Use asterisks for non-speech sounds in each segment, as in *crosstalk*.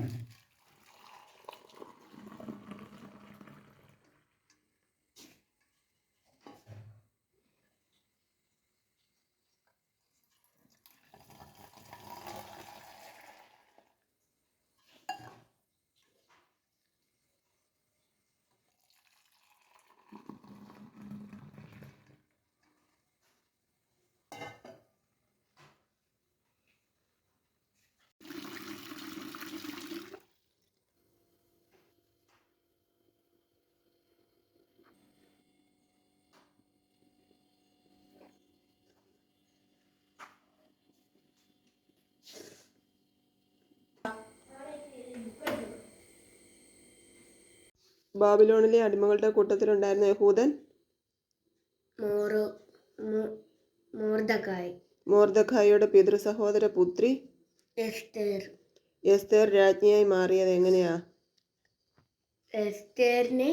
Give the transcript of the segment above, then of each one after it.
Amen. ബാബിലോണിലെ അടിമകളുടെ കൂട്ടത്തിലുണ്ടായിരുന്ന യഹൂദൻ മോറോ മോ- മോർദഖായിയുടെ പിതൃ സഹോദര പുത്രി എസ്തേർ. എസ്തേർ രാജ്ഞിയായി മാറിയത് എങ്ങനെയാ? എസ്തേറിനെ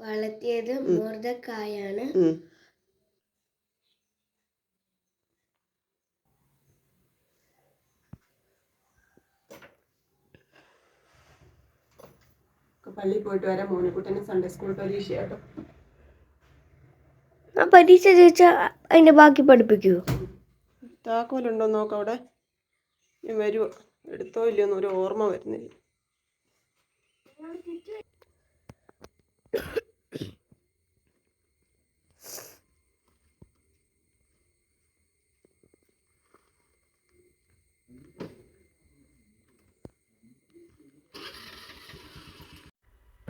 വളർത്തിയത് മോർദക്കായാണ് പള്ളിയിൽ പോയിട്ട് വരാം മോനിക്കുട്ടന് സൺഡേ സ്കൂൾ പരീക്ഷ കേട്ടോ ആ പരീക്ഷ ചോദിച്ചാൽ അതിന്റെ ബാക്കി പഠിപ്പിക്കുവോ താക്കോലുണ്ടോ നോക്കാം അവിടെ? വരുമോ എടുത്തോ ഇല്ലയോന്ന് ഒരു ഓർമ്മ വരുന്നില്ല.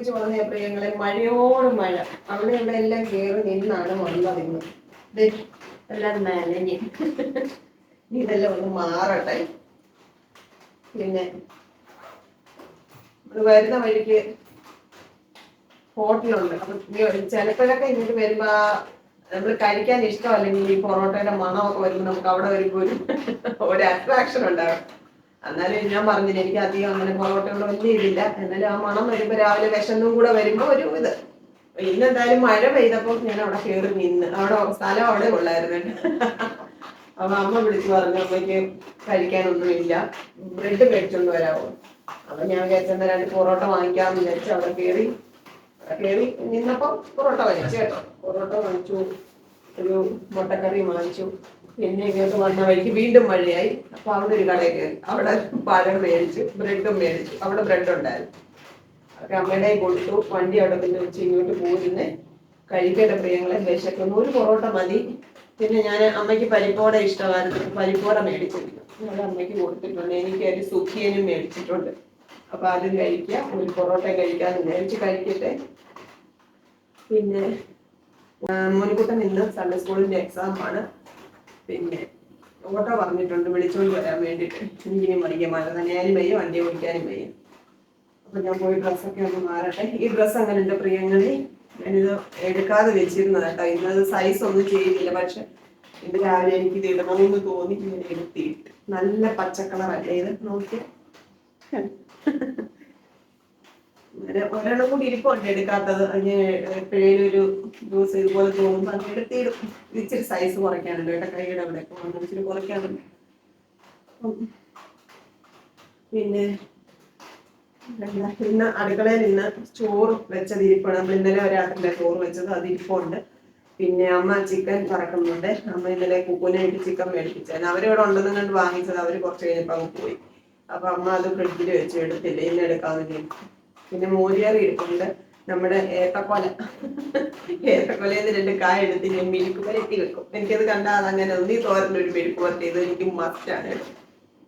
പോയിച്ച് വന്ന പ്രിയങ്ങളെ മഴയോട് മഴ. അവിടെ ഇവിടെ എല്ലാം കയറി നിന്നാണ് വന്നത് ഇന്ന് എല്ലാം നനഞ്ഞ്. ഇതെല്ലാം ഒന്ന് മാറട്ടെ. പിന്നെ വരുന്ന വഴിക്ക് ഹോട്ടലുണ്ട്. അപ്പൊ ചിലപ്പോഴൊക്കെ ഇങ്ങോട്ട് വരുമ്പോ നമ്മൾ കഴിക്കാൻ ഇഷ്ടമല്ലെങ്കിൽ ഈ പൊറോട്ടയുടെ മണമൊക്കെ വരുമ്പോൾ നമുക്ക് അവിടെ വരുമ്പോ ഒരു ഒരു അട്രാക്ഷൻ ഉണ്ടാവും. എന്നാലും ഞാൻ പറഞ്ഞില്ല എനിക്ക് അധികം അങ്ങനെ പൊറോട്ടയുള്ള വലിയ ഇതില്ല. എന്നാലും ആ മണം വരുമ്പോ രാവിലെ വിശന്നും കൂടെ വരുമ്പോ ഒരു ഇത്. ഇന്ന് എന്തായാലും മഴ പെയ്തപ്പോൾ ഞാൻ അവിടെ കേറി നിന്ന്. അവിടെ സ്ഥലം അവിടെ ഉള്ളായിരുന്നു. അപ്പൊ അമ്മ വിളിച്ചു പറഞ്ഞു അമ്മയ്ക്ക് കഴിക്കാനൊന്നുമില്ല. ബ്രെഡ് മേടിച്ചോണ്ട് വരാമോ അപ്പൊ ഞാൻ വിചാരിച്ചെന്നാ രണ്ട് പൊറോട്ട വാങ്ങിക്കാമെന്ന് വിചാരിച്ചു അവിടെ കേറി. കേറി നിന്നപ്പോ പൊറോട്ട വാങ്ങിച്ചു കേട്ടോ. പൊറോട്ട വാങ്ങിച്ചു ഒരു മുട്ടക്കറി വാങ്ങിച്ചു. പിന്നെ ഇങ്ങോട്ട് വന്ന വഴിക്ക് വീണ്ടും മഴയായി അപ്പൊ അവിടെ ഒരു കടയിൽ കയറി. അവിടെ പാലം മേടിച്ചു ബ്രെഡും മേടിച്ചു. അവിടെ ബ്രെഡ് ഉണ്ടായിരുന്നു അതൊക്കെ അമ്മയുടെ കൊടുത്തു. വണ്ടി അവിടെ പിന്നെ വെച്ച് ഇങ്ങോട്ട് പോരുന്നേ. കഴിക്കേണ്ട പ്രിയങ്ങളെ വിശക്കുന്നു. ഒരു പൊറോട്ട മതി. പിന്നെ ഞാൻ അമ്മയ്ക്ക് പരിപ്പോട ഇഷ്ടമായിരുന്നു. പരിപ്പോട മേടിച്ചിരുന്നു അവിടെ അമ്മയ്ക്ക് കൊടുത്തിട്ടുണ്ട്. എനിക്ക് ഒരു സുഖിയനും മേടിച്ചിട്ടുണ്ട്. അപ്പൊ അതും കഴിക്കുക. ഒരു പൊറോട്ട കഴിക്കാൻ മേടിച്ച് കഴിക്കട്ടെ. പിന്നെ മുൻകൂട്ടം ഇന്ന് സൺഡേ സ്കൂളിന്റെ എക്സാം ആണ്. പിന്നെ ഓട്ടോ പറഞ്ഞിട്ടുണ്ട് വിളിച്ചോണ്ട് വരാൻ വേണ്ടിയിട്ട് എനിക്കിനി വയ്യ മഴ നനയാനും വയ്യ വണ്ടി ഓടിക്കാനും വയ്യ. അപ്പൊ ഞാൻ പോയി ഡ്രസ്സൊക്കെ ഒന്ന് മാറട്ടെ. ഈ ഡ്രസ്സ് അങ്ങനെ ഉണ്ട് പ്രിയങ്ങളിൽ ഞാനിത് എടുക്കാതെ വെച്ചിരുന്നത് കേട്ടോ. ഇന്നത് സൈസ് ഒന്നും ചെയ്തില്ല. പക്ഷെ ഇന്ന് രാവിലെ എനിക്ക് ഇത് ഇടണമെന്ന് തോന്നി ഇങ്ങനെ എടുത്തിട്ട്. നല്ല പച്ചക്കളറല്ലേ ഇത്? നോക്കി അങ്ങനെ ഒരെണ്ണം കൂടി ഇരിപ്പുണ്ട് എടുക്കാത്തത്. അതിന് എപ്പോഴേലും ഒരു ജ്യൂസ് ഇതുപോലെ തോന്നുമ്പോൾ അത് എടുത്തിടും. ഇച്ചിരി സൈസ് കുറയ്ക്കാനുണ്ട് കേട്ടോ കൈയുടെ അവിടെ. ഇച്ചിരി കുറയ്ക്കാനുണ്ട്. പിന്നെ ഇന്ന് അടുക്കളയിൽ ഇന്ന് ചോറ് വെച്ചത് ഇരിപ്പാണ്. നമ്മൾ ഇന്നലെ ഒരാട്ടിലെ ചോറ് വെച്ചത് അത് ഇരിപ്പുണ്ട്. പിന്നെ അമ്മ ചിക്കൻ പറക്കുന്നുണ്ട് അമ്മ ഇന്നലെ കുക്കുനായിട്ട് ചിക്കൻ മേടിപ്പിച്ചാൽ അവരിവിടെ ഉണ്ടെന്ന് കണ്ട് വാങ്ങിച്ചത്. അവർ കുറച്ച് കഴിഞ്ഞപ്പോൾ അങ്ങ് പോയി. അപ്പൊ അമ്മ അത് ഫ്രിഡ്ജിൽ വെച്ച് എടുത്തില്ല. ഇന്ന് എടുക്കാമെന്ന് പിന്നെ മോരിയാറി ഇരിപ്പുണ്ട് നമ്മുടെ ഏത്തക്കൊല. ഏത്തക്കൊലയിൽ നിന്ന് രണ്ട് കായ എടുത്ത് ഞാൻ മെഴുക്ക് പുരട്ടി വെക്കും. എനിക്കത് കണ്ടാൽ അങ്ങനെ ഒന്നീ തോരന്റെ ഒരു മെഴുക്ക് പുരട്ടി. ഇത് എനിക്ക് മസ്റ്റാണ്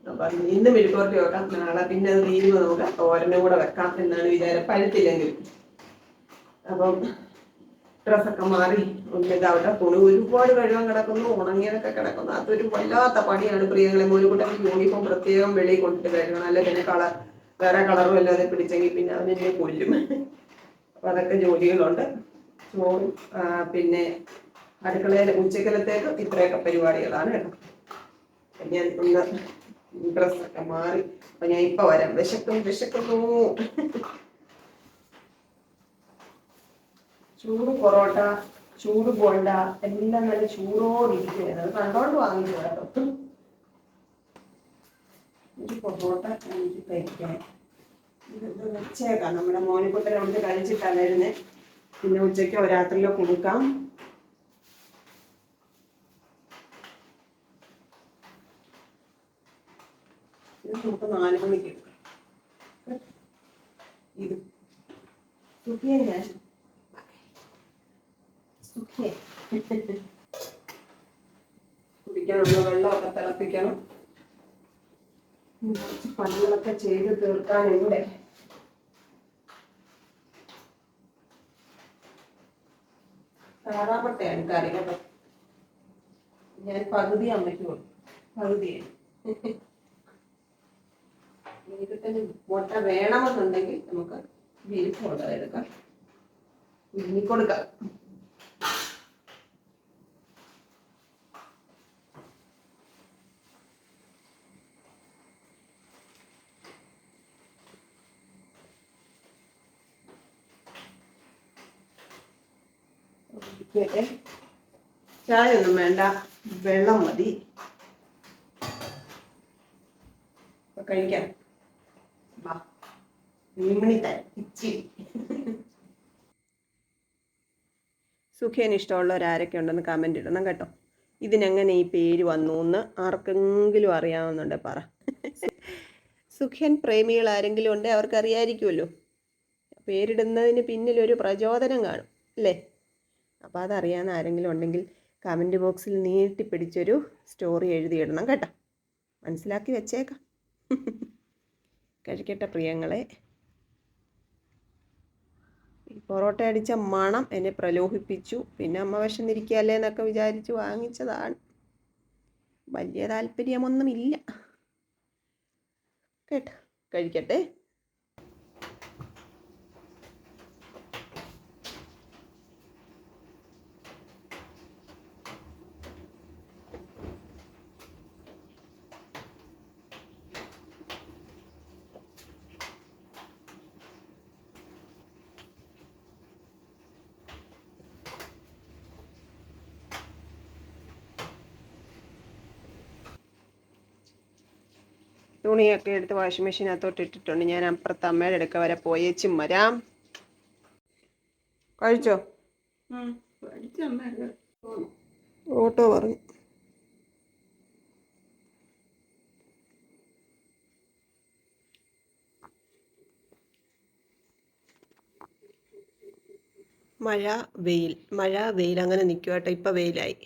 അപ്പൊ ഇന്ന് മെഴുക്ക് പുരട്ടി വെക്കാം. നാളെ പിന്നെ അത് തീരുമ്പോൾ നമുക്ക് തോരനും കൂടെ വെക്കാം എന്നാണ് വിചാരം. പഴുത്തില്ലെങ്കിൽ. അപ്പം ഡ്രസ്സൊക്കെ മാറി. ഇതാവട്ടെ തുണി ഒരുപാട് വെള്ളം കിടക്കുന്നു. ഉണങ്ങിയതൊക്കെ കിടക്കുന്നു. അതൊരു വല്ലാത്ത പണിയാണ് പ്രിയങ്ങളെ. മോനുകുട്ടൻ യൂണിഫോം പ്രത്യേകം വെളിയിൽ കൊണ്ടിട്ട് കഴുകണം അല്ലെ പിന്നെ കളർ വേറെ കളറും അല്ലാതെ പിടിച്ചെങ്കിൽ പിന്നെ അവനെന്നെ കൊല്ലും. അപ്പൊ അതൊക്കെ ജോലികളുണ്ട്. ചോറും പിന്നെ അടുക്കളയിൽ ഉച്ചക്കലത്തേക്ക് ഇത്രയൊക്കെ പരിപാടികളാണ് കേട്ടോ. ഞാൻ ഒന്ന് ഡ്രസ്സൊക്കെ മാറി. അപ്പൊ ഞാൻ ഇപ്പൊ വരാം. വിശക്കും വിശക്കുന്നു. ചൂട് പൊറോട്ട ചൂട് ബോണ്ട എല്ലാം നല്ല ചൂടോടിരിക്കുകയാണ് അത് കണ്ടോണ്ട് വാങ്ങിച്ചു കേട്ടോ. ഒരു പൊറോട്ട എനിക്ക് കഴിക്കാൻ. ഇത് വെച്ചേക്കാം. നമ്മുടെ മോനിക്കുട്ടൻ അവിടെ കഴിച്ചിട്ടാണ് പിന്നെ ഉച്ചയ്ക്കോ രാത്രിയിലോ കൊടുക്കാം. ഇത് നമുക്ക് നാല് മണിക്ക് എടുക്കാം. ഇത് സുഖിയെ ഞാൻ. കുടിക്കാനുള്ള വെള്ളമൊക്കെ തിളപ്പിക്കണം. കുറച്ച് പണികളൊക്കെ ചെയ്ത് തീർക്കാനുണ്ട് താറാമട്ടയാണ് കറി കേട്ടോ ഞാൻ പകുതി അമ്മയ്ക്ക് കൊടുക്കും പകുതിയാണ്. മുട്ട വേണമെന്നുണ്ടെങ്കിൽ നമുക്ക് ബീഫ് മുട്ട എടുക്കാം. ഉരുങ്ങി ഇരിക്കട്ടെ. ചായ വേണ്ട. വെള്ളം മതി. അപ്പൊ കഴിക്കാം. വാ. മീമണി തരാം. ഇച്ചിരി സുഖേന് ഇഷ്ടമുള്ളവർ ഉണ്ടെന്ന് കമന്റ് ഇടണം കേട്ടോ. ഇതിനെങ്ങനെ ഈ പേര് വന്നു എന്ന് ആർക്കെങ്കിലും അറിയാമെന്നുണ്ട് പറ. സുഖ്യൻ പ്രേമികൾ ആരെങ്കിലും ഉണ്ടെങ്കിൽ അവർക്ക് അറിയായിരിക്കുമല്ലോ പേരിടുന്നതിന് പിന്നിൽ ഒരു പ്രചോദനം കാണും. അല്ലേ? അപ്പോൾ അതറിയാവുന്ന ആരെങ്കിലും ഉണ്ടെങ്കിൽ കമന്റ് ബോക്സിൽ നീട്ടി പിടിച്ചൊരു സ്റ്റോറി എഴുതിയിടണം കേട്ടോ. മനസ്സിലാക്കി വെച്ചേക്കാം. കഴിക്കട്ടെ പ്രിയങ്ങളെ. പൊറോട്ട അടിച്ച മണം എന്നെ പ്രലോഭിപ്പിച്ചു. പിന്നെ അമ്മ വിശന്നിരിക്കുകയല്ലേ എന്നൊക്കെ വിചാരിച്ച് വാങ്ങിച്ചതാണ്. വലിയ താല്പര്യമൊന്നുമില്ല. കേട്ടോ. കഴിക്കട്ടെ. തുണിയൊക്കെ എടുത്ത് വാഷിംഗ് മെഷീനകത്തോട്ട് ഇട്ടിട്ടുണ്ട്. ഞാൻ അപ്പുറത്ത് അമ്മയുടെ അടുക്ക വരെ പോയേച്ചും വരാം കഴിച്ചോ? ഓട്ടോ പറഞ്ഞു. മഴ വെയിൽ. മഴ വെയിൽ. അങ്ങനെ നിൽക്കുവാട്ടോ ഇപ്പോൾ ഇപ്പം വെയിലായി.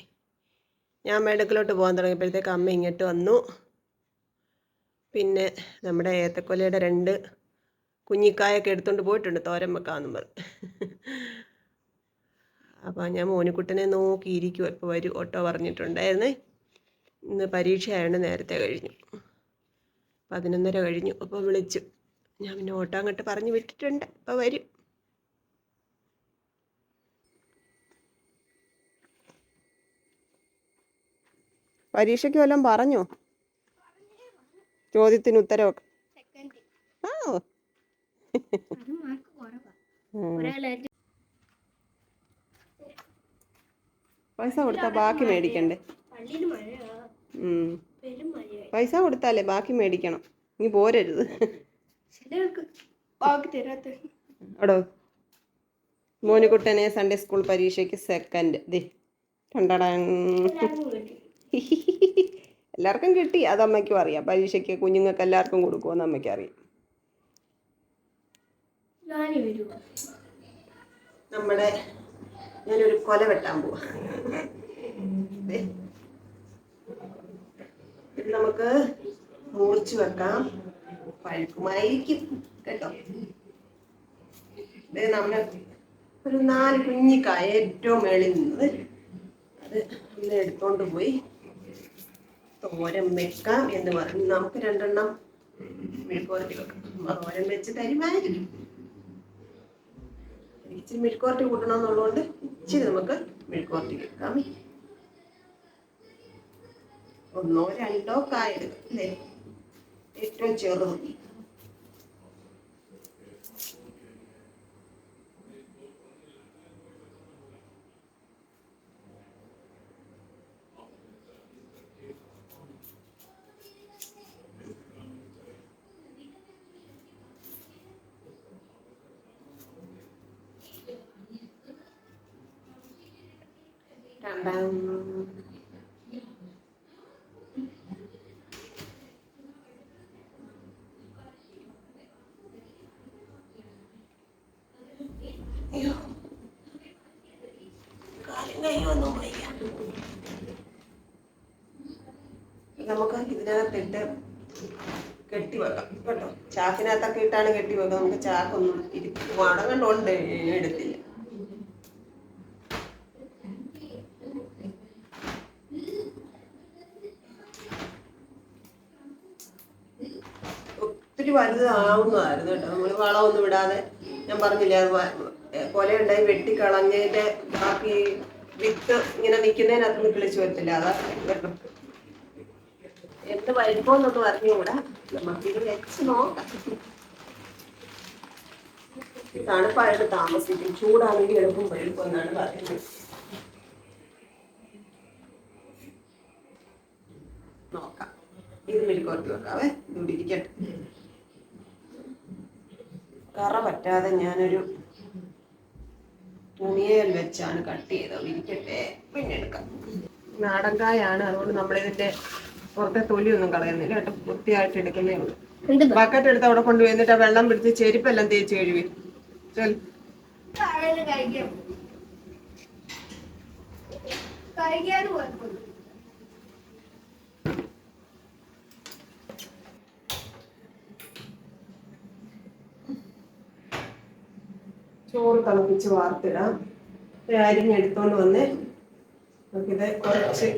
ഞാൻ മേടക്കിലോട്ട് പോകാൻ തുടങ്ങിയപ്പോഴത്തേക്ക് അമ്മ ഇങ്ങോട്ട് വന്നു. പിന്നെ നമ്മുടെ ഏത്തക്കൊലയുടെ രണ്ട് കുഞ്ഞിക്കായൊക്കെ എടുത്തുകൊണ്ട് പോയിട്ടുണ്ട് തോരൻ വെക്കാമെന്നും പറഞ്ഞു. അപ്പോൾ ഞാൻ മോനിക്കുട്ടനെ നോക്കിയിരിക്കും ഇപ്പോൾ വരും ഓട്ടോ പറഞ്ഞിട്ടുണ്ടായിരുന്നേ. ഇന്ന് പരീക്ഷയായതുകൊണ്ട് നേരത്തെ കഴിഞ്ഞു. പതിനൊന്നര കഴിഞ്ഞു. അപ്പോൾ വിളിച്ചു. ഞാൻ പിന്നെ ഓട്ടോ അങ്ങോട്ട് പറഞ്ഞു വിട്ടിട്ടുണ്ട്. അപ്പോൾ വരും. പരീക്ഷയ്ക്ക് വല്ലതും പറഞ്ഞോ? ചോദ്യത്തിന് ഉത്തരവൊക്കെ ആ. ഉം. പൈസ കൊടുത്താ ബാക്കി മേടിക്കണ്ടേ? പൈസ കൊടുത്താലേ ബാക്കി മേടിക്കണം. നീ പോരരുത്. അടോ. എടോ മോനിക്കുട്ടനെ സൺഡേ സ്കൂൾ പരീക്ഷയ്ക്ക് സെക്കൻഡ് ദേ കണ്ടടാ എല്ലാവർക്കും കിട്ടി അത് അമ്മയ്ക്കും അറിയാം. പരീക്ഷയ്ക്ക് കുഞ്ഞുങ്ങൾക്ക് എല്ലാവർക്കും കൊടുക്കുമെന്ന് അമ്മയ്ക്ക് അറിയാം. നമ്മുടെ ഞാനൊരു കൊല വെട്ടാൻ പോവാ. ഇത് നമുക്ക് മൂർച്ച് വെക്കാം. പഴുക്കുമായിരിക്കും കേട്ടോ. ദേ നമ്മുടെ ഒരു നാല് കുഞ്ഞിക്കായ ഏറ്റവും മേളിൽ നിന്നത്. അത് എടുത്തോണ്ട് പോയി. തോരൻ വെക്കാം എന്ന് പറഞ്ഞു. നമുക്ക് രണ്ടെണ്ണം മെഴുക്കുവരട്ടി തോരൻ വെച്ച് തരുമായിരിക്കും. ഇച്ചിരി മെഴുക്കുവരട്ടി കൂട്ടണം എന്നുള്ളതുകൊണ്ട് ഇച്ചിരി നമുക്ക് മെഴുക്കുവരട്ടി വെക്കാം. ഒന്നോ രണ്ടോ കായ എടുക്കും അല്ലേ? ഏറ്റവും ചെറുത് രണ്ടാം അയ്യോ. കാലും കൈയൊന്നും വയ്യ. നമുക്ക് ഇതിനകത്തിട്ട് കെട്ടി വെക്കാം. കേട്ടോ? ചാക്കിനകത്തൊക്കെ ഇട്ടാണ് കെട്ടി വെക്കാം. നമുക്ക് ചാക്കൊന്നും ഇരി കണ്ടോണ്ട് എടുത്തില്ല. ഒത്തിരി വലുതാവുന്നതായിരുന്നു കേട്ടോ. നമ്മൾ വളമൊന്നും ഇടാതെ ഞാൻ പറഞ്ഞില്ലേ അത് വെട്ടി കളഞ്ഞതിന്റെ വെട്ടിക്കളഞ്ഞതിന്റെ ബാക്കി വിത്ത് ഇങ്ങനെ നിൽക്കുന്നതിനകത്ത് കിളിച്ചു വരത്തില്ല. അതാ എന്ത് വരുമ്പോന്നൊന്നും പറഞ്ഞുകൂടാ നമുക്കിത് വെച്ച് നോക്കാം. തണുപ്പായിട്ട് താമസിക്കും. ചൂടാണെങ്കിൽ എളുപ്പം വഴുക്കും എന്നാണ് പറയുന്നത്. നോക്കാം. ഇത് മെഴുക്കുവരട്ടി വെക്കാവേ. ഇവിടെ ഇരിക്കട്ടെ. കറ പറ്റാതെ ഞാനൊരു തുണിയേൽ വെച്ചാണ് കട്ട് ചെയ്തത്. ഇരിക്കട്ടെ. പിന്നെ എടുക്കാം. നാടൻകായാണ് അതുകൊണ്ട് നമ്മളിതിന്റെ പുറത്തെ തൊലിയൊന്നും കളയുന്നില്ല. കേട്ടോ വൃത്തിയായിട്ട് എടുക്കുന്നേ ഉള്ളൂ. ബക്കറ്റ് എടുത്ത് അവിടെ കൊണ്ടുപോയി എന്നിട്ട് ആ വെള്ളം പിടിച്ച് ചെരുപ്പെല്ലാം തേച്ച് കഴുകി. ചെൽ. കഴിക്കാം. ചോറ് തിളപ്പിച്ച് വാർത്തിടാം അരിഞ്ഞെടുത്തോണ്ട് വന്ന് നമുക്കിത് കുറച്ച്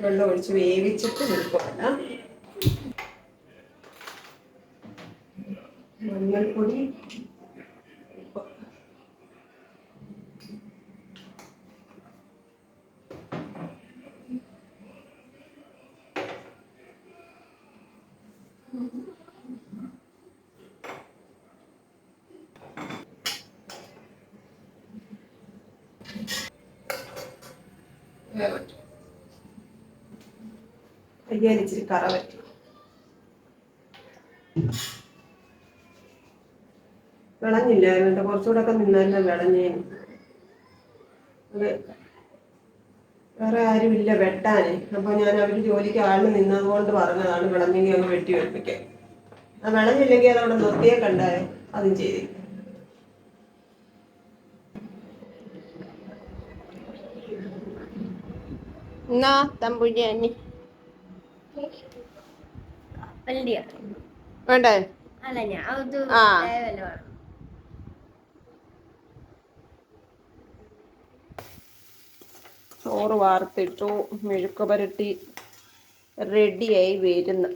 വെള്ളം ഒഴിച്ച് വേവിച്ചിട്ട് എടുക്കണം മഞ്ഞൾപ്പൊടി ഉപ്പ്. അയ്യാൻ ഇച്ചിരി കറ പറ്റി. വിളഞ്ഞില്ലായിരുന്നു കേട്ടോ കുറച്ചുകൂടെ ഒക്കെ നിന്നാലും വിളഞ്ഞേന് അത് വേറെ ആരുമില്ല വെട്ടാനേ. അപ്പൊ ഞാൻ അവർ ജോലിക്ക് ആളിന് നിന്നത് കൊണ്ട് പറഞ്ഞതാണ് വിളഞ്ഞെങ്കിൽ അങ്ങ് വെട്ടി വെപ്പിക്കാൻ ആ വിളഞ്ഞില്ലെങ്കിൽ അതവിടെ നിർത്തിയേ കണ്ടായേ അതും ചെയ്തി. എന്നാ തമ്പുരാനി. വേണ്ടേ ആ. ചോറ് വാർത്തിട്ടു മെഴുക്ക് പുരട്ടി റെഡിയായി വരുന്നു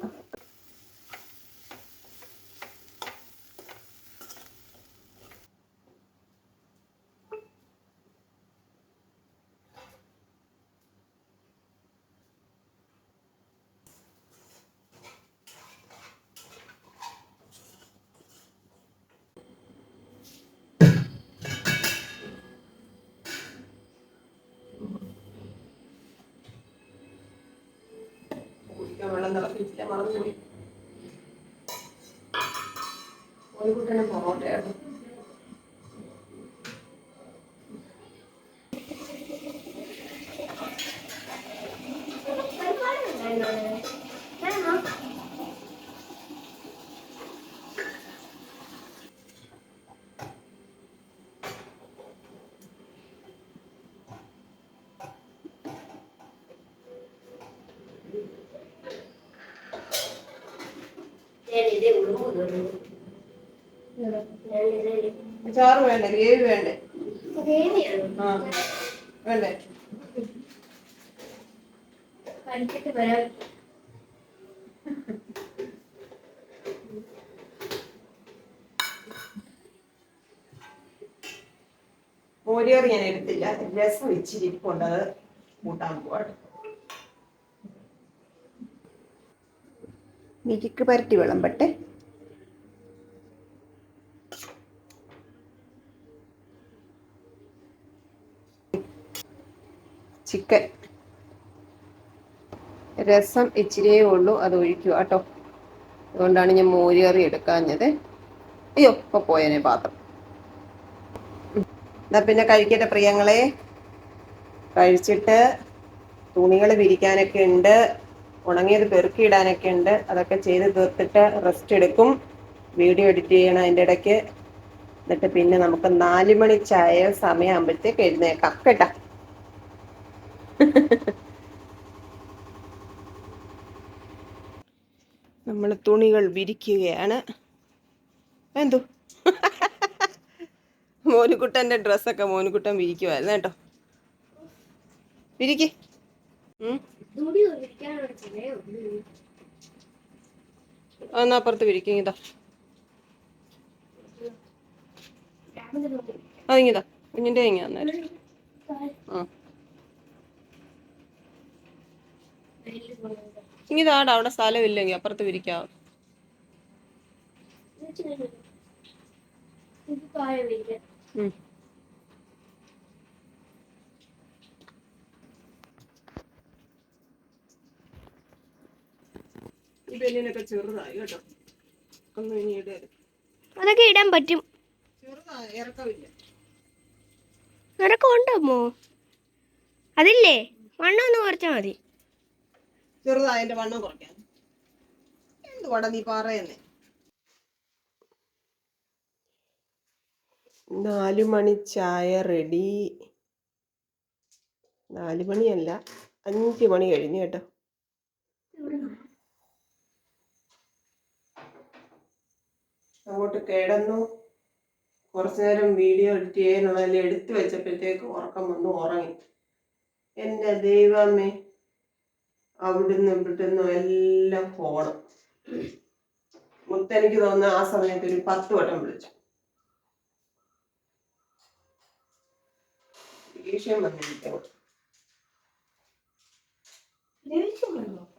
കുടിക്കാൻ വെള്ളം തിളപ്പിച്ചില്ല മറന്നുപോയി. ഒരു കുട്ടനെ ചാറ് വേണ്ട ഗ്രേവി വേണ്ടേ. ആ വേണ്ടേ. കഴിച്ചിട്ട് വരാം. മോരിയറി ഞാൻ എടുത്തില്ല. രസം ഇച്ചിരി ഇരിപ്പുണ്ട് അത് കൂട്ടാൻ പോവാട്ടെ മിരിക്ക് പരട്ടി വിളമ്പട്ടെ. ചിക്കൻ. രസം ഇച്ചിരിയേ ഉള്ളൂ അത് ഒഴിക്കുക കേട്ടോ. അതുകൊണ്ടാണ് ഞാൻ മോരുകറി എടുക്കാഞ്ഞത്. അയ്യോ ഇപ്പൊ പോയനെ പാത്രം. എന്നാ പിന്നെ കഴിക്കട്ടെ പ്രിയങ്ങളെ. കഴിച്ചിട്ട് തുണികൾ വിരിക്കാനൊക്കെ ഉണ്ട് ഉണങ്ങിയത് പെറുക്കിയിടാനൊക്കെ ഉണ്ട്. അതൊക്കെ ചെയ്ത് തീർത്തിട്ട് റെസ്റ്റ് എടുക്കും. വീഡിയോ എഡിറ്റ് ചെയ്യണം അതിന്റെ ഇടയ്ക്ക്. എന്നിട്ട് പിന്നെ നമുക്ക് നാല് മണി ചായ സമയമാകുമ്പോഴത്തേക്ക് എഴുന്നേക്കാം. കേട്ടാ? *laughs* നമ്മൾ തുണികൾ വിരിക്കുകയാണ്. എന്തോ *laughs* മോനുകുട്ടന്റെ ഡ്രസ്സൊക്കെ മോനുകുട്ടൻ വിരിക്കുമായിരുന്നു കേട്ടോ. വിരിക്ക്. ഒന്നപ്പുറത്ത് വിരിക്കും ഇതാ. അതിങ്ങിതാ കുഞ്ഞിന്റെ ഇങ്ങനെ ആ. വെയിൽ താടാ അവിടെ സ്ഥലമില്ലെങ്കിൽ അപ്പുറത്ത് വിരിക്കാം. ചെറുതായി കേട്ടോ. ഒന്നും ഇനി ഇടരുത് അതൊക്കെ ഇടാൻ പറ്റും. അതൊക്കെ അതില്ലേ? മണ്ണൊന്ന് കുറച്ചാൽ മതി. ചെറുതായി എന്റെ വണ്ണം കുറയ്ക്കാൻ. എന്തുവാടാ നീ പറയുന്നേ? നാലു മണി ചായ റെഡി. നാല് മണിയല്ല അഞ്ച് മണി കഴിഞ്ഞു കേട്ടോ. അങ്ങോട്ട് കിടന്നു. കുറച്ചു നേരം വീഡിയോ എഡിറ്റ് ചെയ്യാനുള്ള എടുത്തു വെച്ചപ്പോഴത്തേക്ക് ഉറക്കം വന്നു ഉറങ്ങി. എന്റെ ദൈവമേ. അവിടുന്ന് ഇവിടുന്ന് എല്ലാം പോണം. മുത്തെനിക്ക് തോന്നുന്ന ആ സമയത്ത് ഒരു പത്ത് വട്ടം വിളിച്ചു.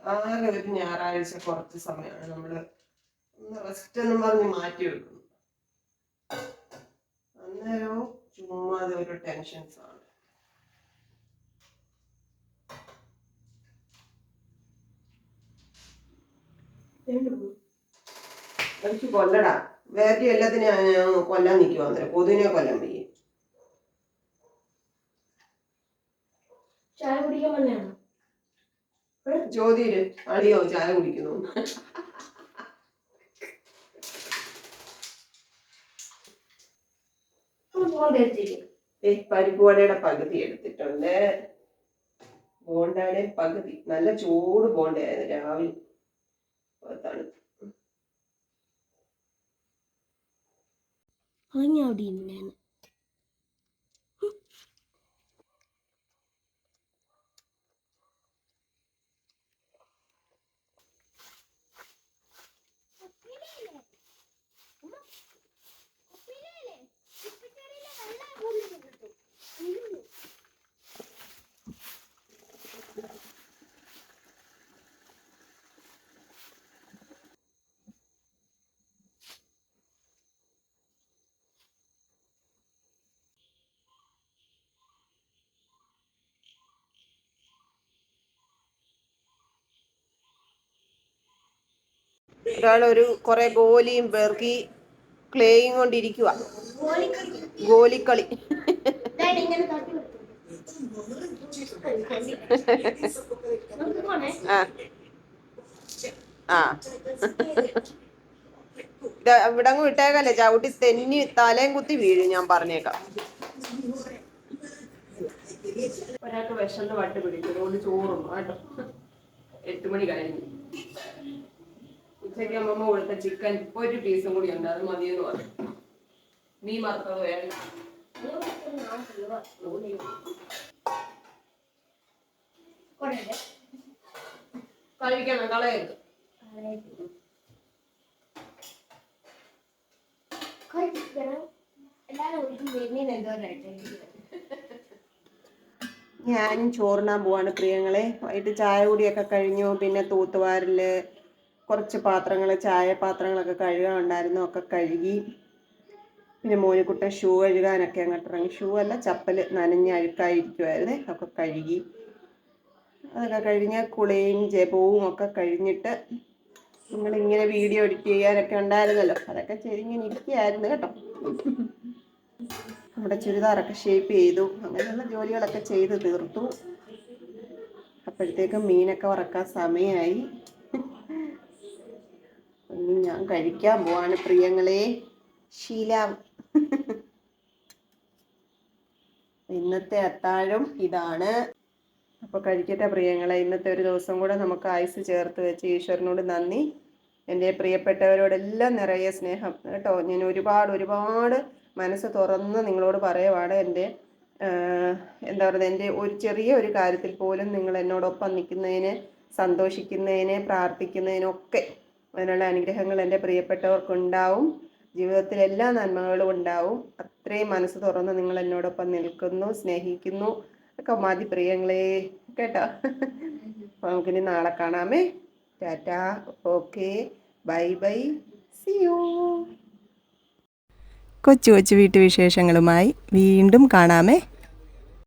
ആകെ ഒരു ഞായറാഴ്ച കുറച്ച് സമയമാണ്. നമ്മൾ ഒന്ന് റെസ്റ്റ് എന്നും പറഞ്ഞ് മാറ്റി വെക്കുന്നു. അന്നേരവും ചുമ്മാതെ ഒരു ടെൻഷൻസ് ആണ്. എനിക്ക് കൊല്ലടാ. വേറെ എല്ലാത്തിനും കൊല്ലാൻ നിൽക്കുവാ അന്നേരം. കൊതുവിനെ കൊല്ലാൻ വയ്യ. ചായ കുടിക്കാൻ വന്നെയാണോ ജ്യോതിയിൽ അളിയോ ചായ കുടിക്കുന്നു. ഏ പരിപ്പുവടയുടെ പകുതി എടുത്തിട്ടുണ്ട്. ബോണ്ടയുടെ പകുതി. നല്ല ചൂട് ബോണ്ടയായിരുന്നു രാവിലെ. അതാണ് അങ്ങനെ അവിടെ ഒരു കുറെ ഗോലിയും പെറുക്കി ക്ലേയും കൊണ്ടിരിക്കുക ഗോലിക്കളി. ആ. ആ. ഇവിടെ വിട്ടേക്കല്ലേ? ചവിട്ടി തെന്നി തലയും കുത്തി വീഴും ഞാൻ പറഞ്ഞേക്കാം. ഒരാൾക്ക് വിശന്ന് വട്ട് അതുകൊണ്ട് ചോറും കേട്ടോ. മണി കഴിഞ്ഞു. ഉച്ചയ്ക്ക് അമ്മമ്മ കൊടുത്ത ചിക്കൻ ഒരു പീസും കൂടി ഉണ്ട്. അത് മതിയെന്ന് പറഞ്ഞു. നീ മറത്തത് കഴിക്കണം കളയരുത്. ഞാനും ചോറിനാൻ പോവാണ് പ്രിയങ്ങളെ. വൈകിട്ട് ചായ കൂടിയൊക്കെ കഴിഞ്ഞു. പിന്നെ തൂത്തുവാരൽ കുറച്ച് പാത്രങ്ങൾ ചായ പാത്രങ്ങളൊക്കെ കഴുകാനുണ്ടായിരുന്നു ഒക്കെ കഴുകി. പിന്നെ മോനിക്കുട്ടൻ ഷൂ കഴുകാനൊക്കെ അങ്ങോട്ട് ഇറങ്ങി. ഷൂ അല്ല ചപ്പൽ നനഞ്ഞ് അഴുക്കായിരിക്കുമായിരുന്നേ ഒക്കെ കഴുകി. അതൊക്കെ കഴിഞ്ഞ് കുളിയും ജപവും ഒക്കെ കഴിഞ്ഞിട്ട് നിങ്ങളിങ്ങനെ വീഡിയോ എഡിറ്റ് ചെയ്യാനൊക്കെ ഉണ്ടായിരുന്നല്ലോ. അതൊക്കെ ചെരിങ്ങനെ ഇരിക്കുകയായിരുന്നു കേട്ടോ. നമ്മുടെ ചുരിദാറൊക്കെ ഷേപ്പ് ചെയ്തു. അങ്ങനെയുള്ള ജോലികളൊക്കെ ചെയ്ത് തീർത്തു. അപ്പോഴത്തേക്കും മീനൊക്കെ വറക്കാൻ സമയമായി. ഞാൻ കഴിക്കാൻ പോവാണ് പ്രിയങ്ങളെ. ശീലാവ് ഇന്നത്തെ അത്താഴം ഇതാണ്. അപ്പോൾ കഴിക്കട്ടെ പ്രിയങ്ങളെ. ഇന്നത്തെ ഒരു ദിവസം കൂടെ നമുക്ക് ആയുസ് ചേർത്ത് വെച്ച് ഈശ്വരനോട് നന്ദി. എന്റെ പ്രിയപ്പെട്ടവരോടെല്ലാം നിറയെ സ്നേഹം. കേട്ടോ ഞാൻ ഒരുപാട് ഒരുപാട് മനസ്സ് തുറന്ന് നിങ്ങളോട് പറയുവാണ് എന്റെ എന്താ പറയുക എന്റെ ഒരു ചെറിയ ഒരു കാര്യത്തിൽ പോലും നിങ്ങൾ എന്നോടൊപ്പം നിൽക്കുന്നതിന് സന്തോഷിക്കുന്നതിന് പ്രാർത്ഥിക്കുന്നതിനൊക്കെ അതിനുള്ള അനുഗ്രഹങ്ങൾ എന്റെ പ്രിയപ്പെട്ടവർക്കുണ്ടാവും. ജീവിതത്തിൽ എല്ലാ നന്മകളും ഉണ്ടാവും. അത്രയും മനസ്സ് തുറന്ന് നിങ്ങൾ എന്നോടൊപ്പം നിൽക്കുന്നു സ്നേഹിക്കുന്നു. ഒക്കെ മതി പ്രിയങ്ങളെ കേട്ടോ? നമുക്കിനി നാളെ കാണാമേ. Tata okay bye bye see you. കൊച്ചു കൊച്ചു വീട്ടുവിശേഷങ്ങളുമായി വീണ്ടും കാണാമേ.